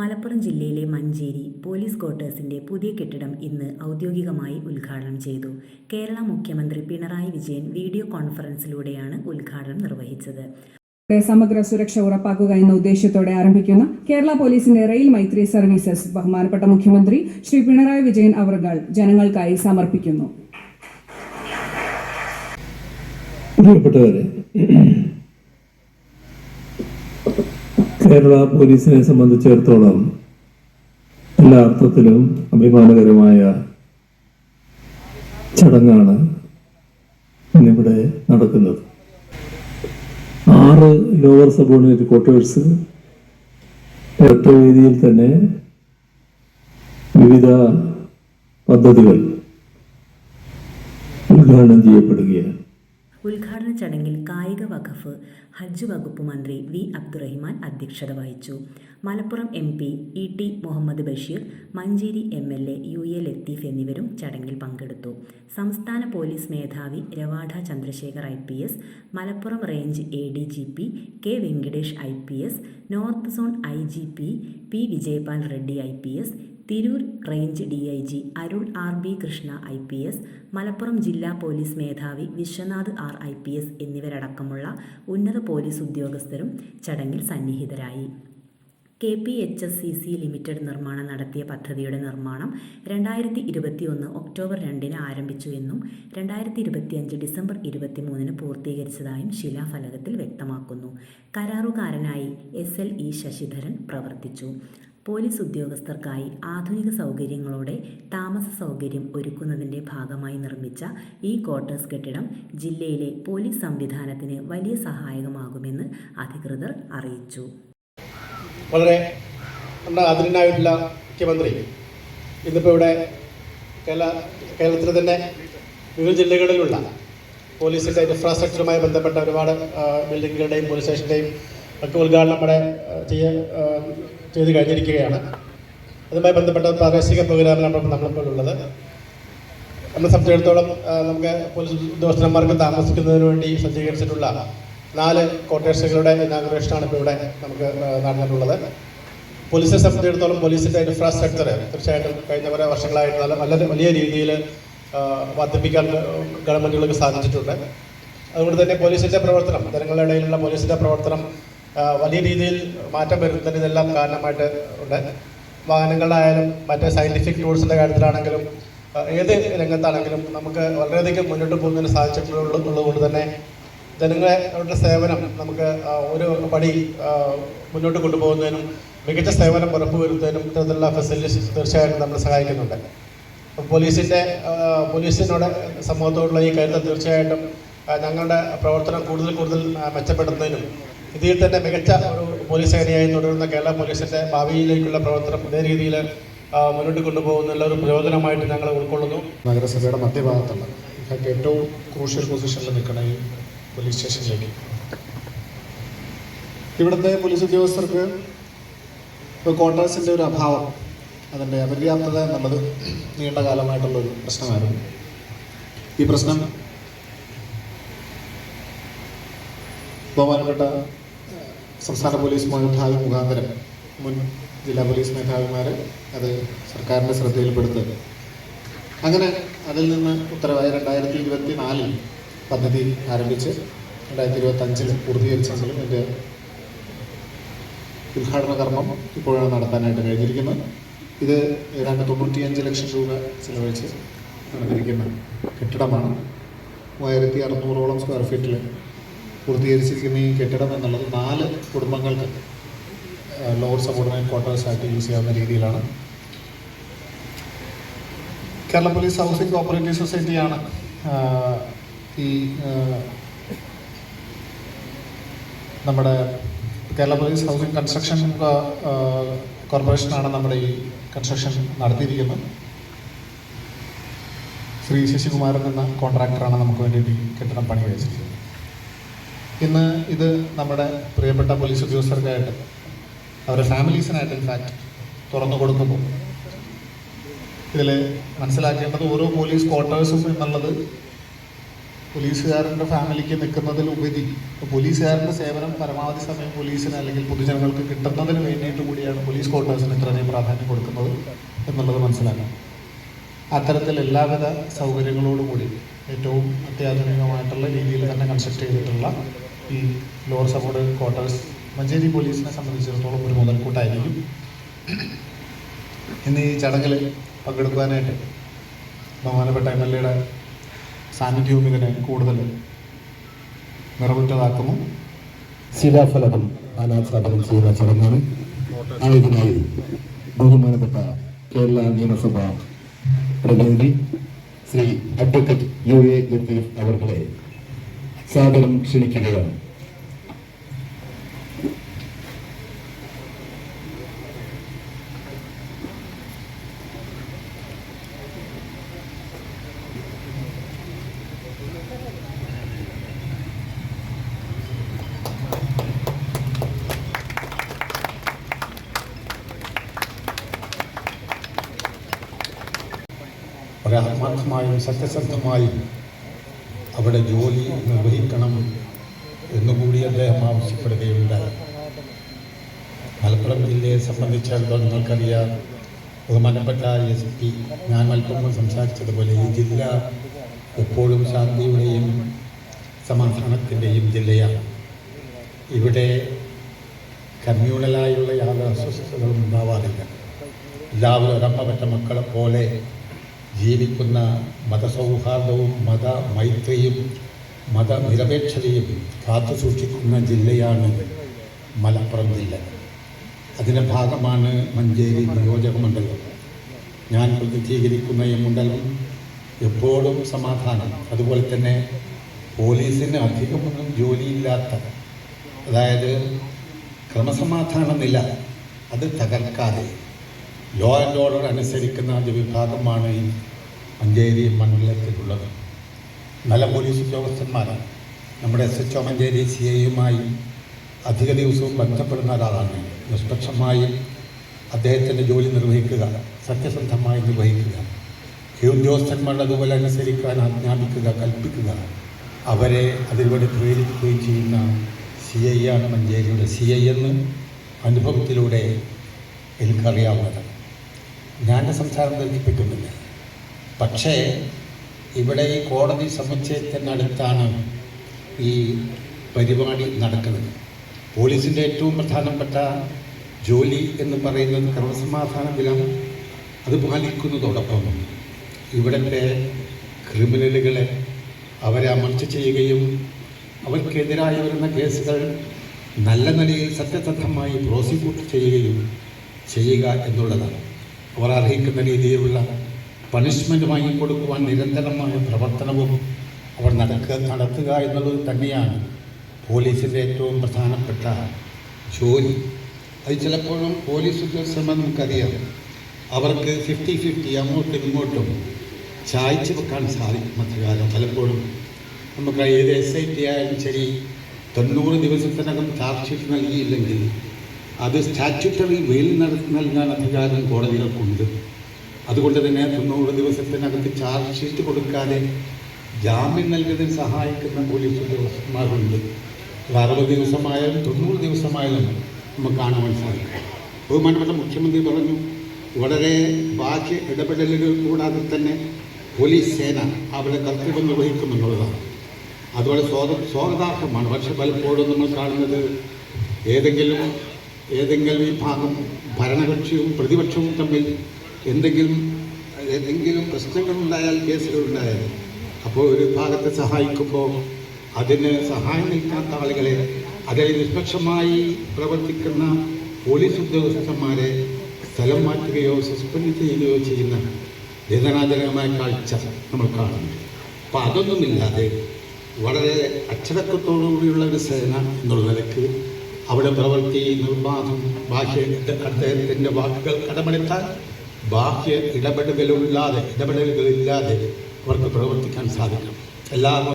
മലപ്പുറം ജില്ലയിലെ മഞ്ചേരി പോലീസ് ക്വാർട്ടേഴ്സിന്റെ പുതിയ കെട്ടിടം ഇന്ന് ഔദ്യോഗികമായി ഉദ്ഘാടനം ചെയ്തു. കേരള മുഖ്യമന്ത്രി പിണറായി വിജയൻ വീഡിയോ കോൺഫറൻസിലൂടെയാണ് ഉദ്ഘാടനം നിർവഹിച്ചത്. സമഗ്ര സുരക്ഷ ഉറപ്പാക്കുക എന്ന ഉദ്ദേശത്തോടെ ആരംഭിക്കുന്ന കേരള പോലീസിന്റെ റെയിൽ മൈത്രി സർവീസസ് ബഹുമാനപ്പെട്ട മുഖ്യമന്ത്രി ശ്രീ പിണറായി വിജയൻ അവർകൾ ജനങ്ങൾക്കായി സമർപ്പിക്കുന്നു. പ്രിയപ്പെട്ടവരെ കേരള പോലീസിനെ സംബന്ധിച്ചിടത്തോളം എല്ലാ അർത്ഥത്തിലും അഭിമാനകരമായ ചടങ്ങാണ് ഇന്നിവിടെ നടക്കുന്നത്. ആറ് ലോവർ സബോർഡിനേറ്റ് ക്വാർട്ടേഴ്സ് ഒറ്റ വേദിയിൽ തന്നെ വിവിധ പദ്ധതികൾ ഉദ്ഘാടനം ചെയ്യപ്പെടുകയാണ്. ഉദ്ഘാടന ചടങ്ങിൽ കായിക വഖഫ് ഹജ്ജ് വകുപ്പ് മന്ത്രി വി അബ്ദുറഹിമാൻ അധ്യക്ഷത വഹിച്ചു. Malappuram M P E T Muhammad Basheer Manjeri M L A U A Latheef എന്നിവരും ചടങ്ങിൽ പങ്കെടുത്തു. സംസ്ഥാന പോലീസ് മേധാവി Ravada Chandrasekhar I P S Malappuram range A D G P K Venkatesh I P S north zone I G P P Vijayapal Reddy I P S Tirur range D I G Arun R B Krishna I P S Malappuram ജില്ലാ police മേധാവി Viswanath R I P S എന്നിവരടക്കമുള്ള ഉന്നത police ഉദ്യോഗസ്ഥരും ചടങ്ങിൽ സന്നിഹിതരായി. K P H C C C limited നിർമ്മാണം നടത്തിയ പദ്ധതിയുടെ നിർമ്മാണം രണ്ടായിരത്തി ഇരുപത്തി ഒന്ന് ഒക്ടോബർ രണ്ടിന് ആരംഭിച്ചു എന്നും രണ്ടായിരത്തി ഇരുപത്തിയഞ്ച് ഡിസംബർ ഇരുപത്തിമൂന്നിന് പൂർത്തീകരിച്ചതായും ശിലാഫലകത്തിൽ വ്യക്തമാക്കുന്നു. കരാറുകാരനായി എസ് എൽ ഇ ശശിധരൻ പ്രവർത്തിച്ചു. പോലീസ് ഉദ്യോഗസ്ഥർക്കായി ആധുനിക സൗകര്യങ്ങളോടെ താമസ സൗകര്യം ഒരുക്കുന്നതിന്റെ ഭാഗമായി നിർമ്മിച്ച ഈ ക്വാർട്ടേഴ്സ് കെട്ടിടം ജില്ലയിലെ പോലീസ് സംവിധാനത്തിന് വലിയ സഹായകമാകുമെന്ന് അധികൃതർ അറിയിച്ചു. വളരെ നമ്മുടെ മുഖ്യമന്ത്രി ഇന്നിപ്പോൾ ഇവിടെ കേരള കേരളത്തിലെ തന്നെ വിവിധ ജില്ലകളിലുള്ള പോലീസിന്റെ ഇൻഫ്രാസ്ട്രക്ചറുമായി ബന്ധപ്പെട്ട ഒരുപാട് ബിൽഡിങ്ങുകളുടെയും പോലീസ് സ്റ്റേഷന്റെയും ഒക്കെ ഉദ്ഘാടനം നമ്മുടെ ചെയ്യ ചെയ്ത് കഴിഞ്ഞിരിക്കുകയാണ്. അതുമായി ബന്ധപ്പെട്ട പ്രാദേശിക പ്രോഗ്രാമിലാണ് നമ്മളിപ്പോൾ ഉള്ളത്. നമ്മളെ സംബന്ധിച്ചിടത്തോളം നമുക്ക് പോലീസ് ഉദ്യോഗസ്ഥന്മാർക്ക് താമസിക്കുന്നതിന് വേണ്ടി സജ്ജീകരിച്ചിട്ടുള്ള നാല് ക്വാർട്ടേഴ്സുകളുടെ ഇനാഗ്രേഷനാണ് ഇപ്പോൾ ഇവിടെ നമുക്ക് നടന്നിട്ടുള്ളത്. പോലീസിനെ സംബന്ധിച്ചിടത്തോളം പോലീസിന്റെ ഇൻഫ്രാസ്ട്രക്ചർ തീർച്ചയായിട്ടും കഴിഞ്ഞ കുറേ വർഷങ്ങളായിട്ട് നല്ല വളരെ വലിയ രീതിയിൽ വർദ്ധിപ്പിക്കാൻ ഗവൺമെന്റുകൾക്ക് സാധിച്ചിട്ടുണ്ട്. അതുകൊണ്ട് തന്നെ പോലീസിന്റെ പ്രവർത്തനം ജനങ്ങളുടെ ഇടയിലുള്ള പോലീസിന്റെ പ്രവർത്തനം വലിയ രീതിയിൽ മാറ്റം വരുന്നതിന് ഇതെല്ലാം കാരണമായിട്ട് ഉണ്ട്. വാഹനങ്ങളായാലും മറ്റേ സയന്റിഫിക് ടൂൾസിന്റെ കാര്യത്തിലാണെങ്കിലും ഏത് രംഗത്താണെങ്കിലും നമുക്ക് വളരെയധികം മുന്നോട്ട് പോകുന്നതിന് സാധിച്ചിട്ടുള്ളൂ എന്നുള്ളതുകൊണ്ട് തന്നെ ജനങ്ങളെ അവരുടെ സേവനം നമുക്ക് ഒരു പടി മുന്നോട്ട് കൊണ്ടുപോകുന്നതിനും മികച്ച സേവനം ഉറപ്പുവരുത്തുന്നതിനും ഇത്തരത്തിലുള്ള ഫെസിലിറ്റീസ് തീർച്ചയായിട്ടും നമ്മൾ സഹായിക്കുന്നുണ്ട്. പോലീസിന്റെ പോലീസിനോട് സമൂഹത്തോടുള്ള ഈ കരുതൽ തീർച്ചയായിട്ടും ഞങ്ങളുടെ പ്രവർത്തനം കൂടുതൽ കൂടുതൽ മെച്ചപ്പെടുത്തുന്നതിനും ഇതിൽ തന്നെ മികച്ച ഒരു പോലീസ് സേനയായി തുടരുന്ന കേരള പോലീസിന്റെ ഭാവിയിലേക്കുള്ള പ്രവർത്തനം ഇതേ രീതിയിൽ മുന്നോട്ട് കൊണ്ടുപോകുന്നുള്ള ഒരു പ്രയോജനമായിട്ട് ഞങ്ങൾ ഉൾക്കൊള്ളുന്നു. നഗരസഭയുടെ മധ്യഭാഗത്തുള്ള ഇതൊക്കെ ഏറ്റവും ക്രൂഷ്യൽ പൊസിഷനിൽ നിൽക്കണ ഈ പോലീസ് സ്റ്റേഷനിലേക്ക് ഇവിടുത്തെ പോലീസ് ഉദ്യോഗസ്ഥർക്ക് ഇപ്പോൾ ക്വാർട്ടേഴ്സിന്റെ ഒരു അഭാവം അതിന്റെ അപര്യാപ്തത എന്നുള്ളത് നീണ്ട കാലമായിട്ടുള്ളൊരു പ്രശ്നമായിരുന്നു. ഈ പ്രശ്നം ബഹുമാനപ്പെട്ട സംസ്ഥാന പോലീസ് മേധാവി മുഖാന്തരം മുൻ ജില്ലാ പോലീസ് മേധാവിമാർ അത് സർക്കാരിന്റെ ശ്രദ്ധയിൽപ്പെടുത്തുക. അങ്ങനെ അതിൽ നിന്ന് ഉത്തരവായ രണ്ടായിരത്തി ഇരുപത്തി നാലിൽ പദ്ധതി ആരംഭിച്ച് രണ്ടായിരത്തി ഇരുപത്തി അഞ്ചിൽ പൂർത്തീകരിച്ചെങ്കിലും എന്റെ ഉദ്ഘാടന കർമ്മം ഇപ്പോഴാണ് നടത്താനായിട്ട് കഴിഞ്ഞിരിക്കുന്നത്. ഇത് ഏതാണ്ട് തൊണ്ണൂറ്റിയഞ്ച് ലക്ഷം രൂപ ചിലവഴിച്ച് നടന്നിരിക്കുന്ന കെട്ടിടമാണ്. മൂവായിരത്തി അറുന്നൂറോളം സ്ക്വയർ ഫീറ്റിൽ പൂർത്തീകരിച്ചിരിക്കുന്ന ഈ കെട്ടിടം എന്നുള്ളത് നാല് കുടുംബങ്ങൾക്ക് സബോർഡിനേറ്റ് ക്വാർട്ടേഴ്സ് ആയിട്ട് യൂസ് ചെയ്യാവുന്ന രീതിയിലാണ്. കേരള പോലീസ് ഹൗസിംഗ് കോപ്പറേറ്റീവ് സൊസൈറ്റിയാണ് ഈ നമ്മുടെ കേരള പോലീസ് ഹൗസിംഗ് കൺസ്ട്രക്ഷൻ കോർപ്പറേഷനാണ് നമ്മുടെ ഈ കൺസ്ട്രക്ഷൻ നടത്തിയിരിക്കുന്നത്. ശ്രീ ശശികുമാരൻ എന്ന കോൺട്രാക്ടറാണ് നമുക്ക് വേണ്ടിയിട്ട് കെട്ടിടം പണി കഴിച്ചിരിക്കുന്നത് ഇന്ന് ഇത് നമ്മുടെ പ്രിയപ്പെട്ട പോലീസ് ഉദ്യോഗസ്ഥർക്കായിട്ട് അവരുടെ ഫാമിലീസിനായിട്ട് ഇൻഫാക്റ്റ് തുറന്നു കൊടുക്കുമ്പോൾ ഇതിൽ മനസ്സിലാക്കേണ്ടത് ഓരോ പോലീസ് ക്വാർട്ടേഴ്സും എന്നുള്ളത് പോലീസുകാരന്റെ ഫാമിലിക്ക് നിൽക്കുന്നതിലുപരി പോലീസുകാരന്റെ സേവനം പരമാവധി സമയം പോലീസിന് അല്ലെങ്കിൽ പൊതുജനങ്ങൾക്ക് കിട്ടുന്നതിന് വേണ്ടിയിട്ട് കൂടിയാണ് പോലീസ് ക്വാർട്ടേഴ്സിന് ഇത്രയധികം പ്രാധാന്യം കൊടുക്കുന്നത് എന്നുള്ളത് മനസ്സിലാക്കണം അത്തരത്തിൽ എല്ലാവിധ സൗകര്യങ്ങളോടുകൂടി ഏറ്റവും അത്യാധുനികമായിട്ടുള്ള രീതിയിൽ തന്നെ കൺസ്ട്രക്ട് ചെയ്തിട്ടുള്ള ഈ ലോവർ സപ്പോർട്ട് ക്വാർട്ടേഴ്സ് മഞ്ചേരി പോലീസിനെ സംബന്ധിച്ചിടത്തോളം ഒരു മുതൽക്കൂട്ടായിരിക്കും. ഇന്ന് ഈ ചടങ്ങിൽ പങ്കെടുക്കുവാനായിട്ട് ബഹുമാനപ്പെട്ട എം എൽ എയുടെ സാന്നിധ്യവും ഇതിനെ കൂടുതൽ നിറവുറ്റതാക്കുന്നു ശിലാഫലകം അനാച്ഛാദനം ചെയ്യുന്ന ചടങ്ങാണ് ആയതിനായി ബഹുമാനപ്പെട്ട കേരള നിയമസഭ പ്രതിനിധി Shri advocate U A Latheef അവർകളെ സാദരം ക്ഷണിക്കുകയാണ്. ഒരാത്മാർത്ഥമായും സത്യസന്ധമായും അവിടെ ജോലി നിർവഹിക്കണം എന്നുകൂടി അദ്ദേഹം ആവശ്യപ്പെടുകയുണ്ടായി. മലപ്പുറം ജില്ലയെ സംബന്ധിച്ചിടത്തോളം നിങ്ങൾക്കറിയാം ബഹുമാനപ്പെട്ട എസ് പി ഞാൻ അല്പം സംസാരിച്ചതുപോലെ ഈ ജില്ല എപ്പോഴും ശാന്തിയുടെയും സമാധാനത്തിന്റെയും ജില്ലയാണ്. ഇവിടെ കമ്മ്യൂണലായുള്ള യാതൊരു അസ്വസ്ഥതകളും ഉണ്ടാവാറില്ല. എല്ലാവരും ഒരമ്മപ്പെട്ട മക്കളെ പോലെ ജീവിക്കുന്ന മതസൗഹാർദ്ദവും മത മൈത്രിയും മതനിരപേക്ഷതയും കാത്തു സൂക്ഷിക്കുന്ന ജില്ലയാണ് മലപ്പുറം ജില്ല. അതിന്റെ ഭാഗമാണ് മഞ്ചേരി നിയോജക മണ്ഡലം ഞാൻ പ്രതിനിധീകരിക്കുന്ന ഈ മണ്ഡലം എപ്പോഴും സമാധാനം. അതുപോലെ തന്നെ പോലീസിന് അധികമൊന്നും ജോലിയില്ലാത്ത അതായത് ക്രമസമാധാന നില അത് തകർക്കാതെ ലോ ആൻഡ് ഓർഡർ അനുസരിക്കുന്ന ഒരു വിഭാഗമാണ് ഈ മഞ്ചേരി മണ്ഡലത്തിലുള്ളത്. നല്ല പോലീസ് ഉദ്യോഗസ്ഥന്മാരാണ്. നമ്മുടെ S H O Manjeri C ഐയുമായി അധിക ദിവസവും ബന്ധപ്പെടുന്ന ഒരാളാണ്. നിഷ്പക്ഷമായി അദ്ദേഹത്തിന്റെ ജോലി നിർവഹിക്കുക സത്യസന്ധമായി നിർവഹിക്കുക ഈ ഉദ്യോഗസ്ഥന്മാരുടെ അതുപോലെ അനുസരിക്കാൻ ആജ്ഞാപിക്കുക കൽപ്പിക്കുക. അവരെ അതിലൂടെ പ്രേരിപ്പിക്കുകയും ചെയ്യുന്ന സി ഐ ആണ് മഞ്ചേരിയുടെ സി ഐ എന്ന് അനുഭവത്തിലൂടെ എനിക്കറിയാവുന്നതാണ് ഞാൻ എന്റെ സംസാരം ബന്ധിപ്പിക്കുന്നില്ല പക്ഷേ ഇവിടെ ഈ കോടതി സമുച്ചയത്തിനടുത്താണ് ഈ പരിപാടി നടക്കുന്നത്. പോലീസിന്റെ ഏറ്റവും പ്രധാനപ്പെട്ട ജോലി എന്ന് പറയുന്നത് ക്രമസമാധാന ദിനം അത് പാലിക്കുന്നതോടൊപ്പം ഇവിടുത്തെ ക്രിമിനലുകളെ അവരെ അമർച്ച ചെയ്യുകയും അവർക്കെതിരായി വരുന്ന കേസുകൾ നല്ല നിലയിൽ സത്യസന്ധമായി പ്രോസിക്യൂട്ട് ചെയ്യുകയും ചെയ്യുക എന്നുള്ളതാണ്. അവർ അർഹിക്കുന്ന രീതിയിലുള്ള പണിഷ്മെന്റ് വാങ്ങിക്കൊടുക്കുവാൻ നിരന്തരമായ പ്രവർത്തനവും അവർ നടക്കുക നടത്തുക എന്നുള്ളത് തന്നെയാണ് പോലീസിന്റെ ഏറ്റവും പ്രധാനപ്പെട്ട ജോലി. അത് ചിലപ്പോഴും പോലീസ് ഉദ്യോഗസ്ഥന്മാർ നമുക്കറിയാം. അവർക്ക് ഫിഫ്റ്റി ഫിഫ്റ്റി അങ്ങോട്ടും ഇങ്ങോട്ടും ചായച്ച് വെക്കാൻ സാധിക്കും മധ്യകാലം പലപ്പോഴും. നമുക്ക് ഏത് എസ് ഐ ടി ആയാലും ശരി തൊണ്ണൂറ് ദിവസത്തിനകം ചാർജ് ഷീറ്റ് നൽകിയില്ലെങ്കിൽ അത് സ്റ്റാറ്റ്യൂട്ടറി വെയിൽ നൽകാൻ അധികാരം കോടതികൾക്കുണ്ട്. അതുകൊണ്ട് തന്നെ തൊണ്ണൂറ് ദിവസത്തിനകത്ത് ചാർജ് ഷീറ്റ് കൊടുക്കാതെ ജാമ്യം നൽകുന്നതിന് സഹായിക്കുന്ന പോലീസ് ഉദ്യോഗസ്ഥന്മാരുണ്ട്. അത് അറുപത് ദിവസമായാലും തൊണ്ണൂറ് ദിവസമായാലും നമുക്ക് കാണുവാൻ സാധിക്കും. ബഹുമാനപ്പെട്ട മുഖ്യമന്ത്രി പറഞ്ഞു വളരെ ബാക്കി ഇടപെടലുകൾ കൂടാതെ തന്നെ പോലീസ് സേന അവരുടെ കർത്തവ്യം നിർവഹിക്കുമെന്നുള്ളതാണ് അതുപോലെ സ്വാഗത സ്വാഗതാർഹമാണ്. പക്ഷെ പലപ്പോഴും നമ്മൾ കാണുന്നത് ഏതെങ്കിലും ഏതെങ്കിലും വിഭാഗം ഭരണകക്ഷിയും പ്രതിപക്ഷവും തമ്മിൽ എന്തെങ്കിലും ഏതെങ്കിലും പ്രശ്നങ്ങളുണ്ടായാൽ കേസുകളുണ്ടായാൽ അപ്പോൾ ഒരു വിഭാഗത്തെ സഹായിക്കുമ്പോൾ അതിന് സഹായം നിൽക്കാത്ത ആളുകളെ അതിൽ നിഷ്പക്ഷമായി പ്രവർത്തിക്കുന്ന പോലീസ് ഉദ്യോഗസ്ഥന്മാരെ സ്ഥലം മാറ്റുകയോ സസ്പെൻഡ് ചെയ്യുകയോ ചെയ്യുന്ന വേദനാജനകമായ കാഴ്ച നമ്മൾ കാണുന്നു. അപ്പം അതൊന്നുമില്ലാതെ വളരെ അച്ചടക്കത്തോടുകൂടിയുള്ള ഒരു സേന എന്നുള്ള നിലയ്ക്ക് അവിടെ പ്രവൃത്തി നിർബാധം. ബാഹ്യ അദ്ദേഹത്തിന്റെ വാക്കുകൾ കടമെടുത്താൽ ബാഹ്യ ഇടപെടലുകളില്ലാതെ ഇടപെടലുകളില്ലാതെ അവർക്ക് പ്രവർത്തിക്കാൻ സാധിക്കും. എല്ലാ